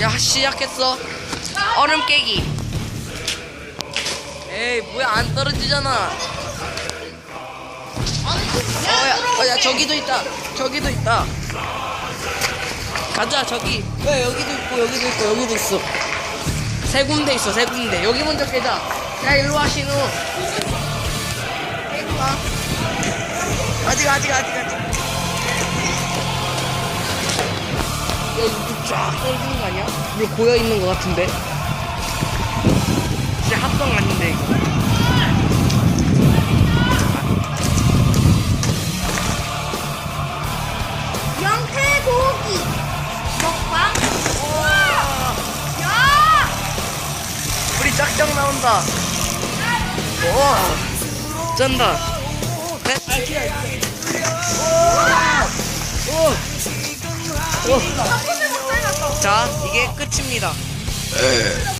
야 시작했어. 얼음 깨기. 에이 뭐야 안 떨어지잖아. 어야 어, 야 저기도 있다. 저기도 있다. 가자 저기. 왜 여기도 있고 여기도 있고 여기도 있어. 세 군데 있어 세 군데. 여기 먼저 깨자. 야 일로 와 신우. 일로 와 아직 아직 아직 아직 쫙 떨어지는 거 아니야? 물 고여 있는 거 같은데 진짜 합성 아닌데 이거 명태고기 먹방. 우와. 야. 우리 짝짝 나온다 오 쩐다 네? 오! 오! 자 이게 끝입니다